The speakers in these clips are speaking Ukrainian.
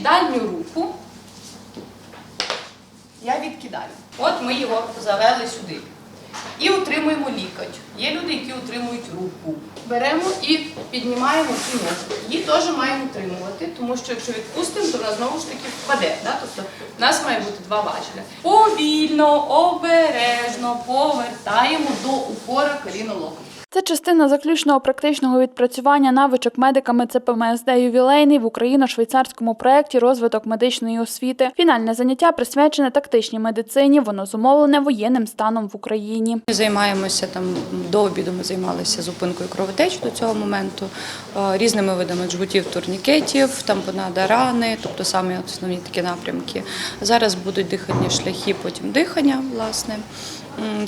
дальню руку я відкидаю. От ми його завели сюди. І утримуємо лікоть. Є люди, які утримують руку. Беремо і піднімаємо цю ногу. Її теж маємо утримувати, тому що якщо відпустимо, то вона знову ж таки впаде. Да? Тобто в нас має бути два важеля. Повільно, обережно повертаємо до упора коліно локоть. Це частина заключного практичного відпрацювання навичок медиками ЦПМСД ювілейний в Україно-швейцарському проєкті розвиток медичної освіти. Фінальне заняття присвячене тактичній медицині. Воно зумовлене воєнним станом в Україні. Ми займаємося там до обіду. Ми займалися зупинкою кровотеч до цього моменту, е, різними видами джгутів, турнікетів, тампонада рани, тобто самі основні такі напрямки. Зараз будуть дихальні шляхи, потім дихання, власне.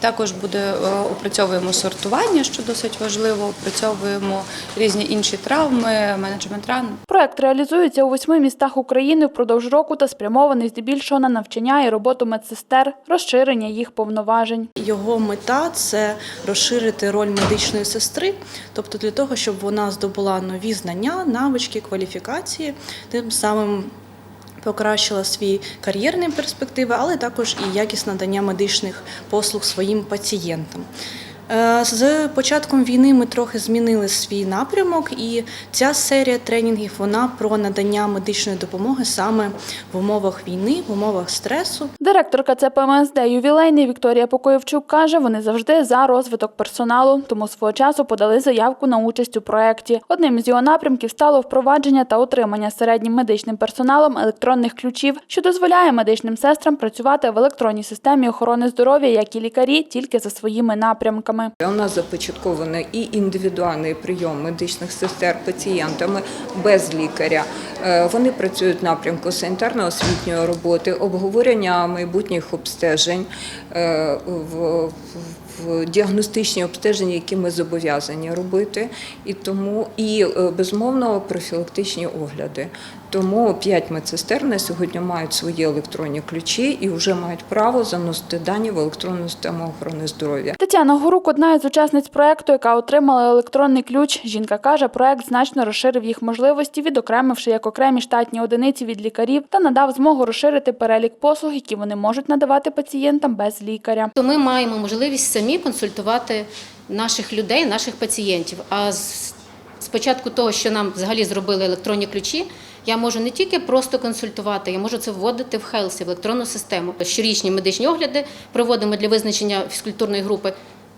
Також буде е, опрацьовуємо сортування, що досить важливо. Опрацьовуємо різні інші травми, менеджмент ран. Проект реалізується у восьми містах України впродовж року та спрямований здебільшого на навчання і роботу медсестер, розширення їх повноважень. Його мета це розширити роль медичної сестри, тобто для того, щоб вона здобула нові знання, навички, кваліфікації, тим самим покращила свої кар'єрні перспективи, але також і якість надання медичних послуг своїм пацієнтам. Е, З початком війни ми трохи змінили свій напрямок, і ця серія тренінгів вона про надання медичної допомоги саме в умовах війни, в умовах стресу. Директорка ЦПМСД ювілейний Вікторія Покоївчук каже, вони завжди за розвиток персоналу, тому свого часу подали заявку на участь у проєкті. Одним з його напрямків стало впровадження та отримання середнім медичним персоналом електронних ключів, що дозволяє медичним сестрам працювати в електронній системі охорони здоров'я, як і лікарі, тільки за своїми напрямками. У нас започаткований і індивідуальний прийом медичних сестер пацієнтами без лікаря. Е, Вони працюють в напрямку санітарно-освітньої роботи, обговорення майбутніх обстежень, е, в, діагностичні обстеження, які ми зобов'язані робити, і тому і е, безумовно профілактичні огляди. Тому п'ять медсестер на сьогодні мають свої електронні ключі і вже мають право заносити дані в електронну систему охорони здоров'я. Тетяна Горук одна із учасниць проекту, яка отримала електронний ключ. Жінка каже, проект значно розширив їх можливості, відокремивши як окремі штатні одиниці від лікарів та надав змогу розширити перелік послуг, які вони можуть надавати пацієнтам без лікаря. то ми маємо можливість самі консультувати наших людей, наших пацієнтів. А з з початку того, що нам взагалі зробили електронні ключі, я можу не тільки просто консультувати, я можу це вводити в Хелсі, в електронну систему. Щорічні медичні огляди проводимо для визначення фізкультурної групи.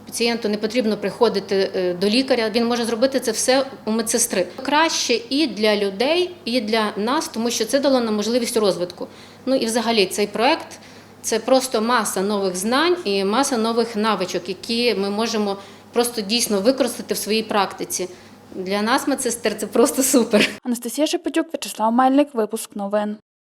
Пацієнту не потрібно приходити е, до лікаря, він може зробити це все у медсестри. Краще і для людей, і для нас, тому що це дало нам можливість розвитку. Ну і взагалі цей проект це просто маса нових знань і маса нових навичок, які ми можемо просто дійсно використати в своїй практиці. Для нас, медсестер, це просто супер. Анастасія Шепетюк, Вячеслав Мельник, випуск новин.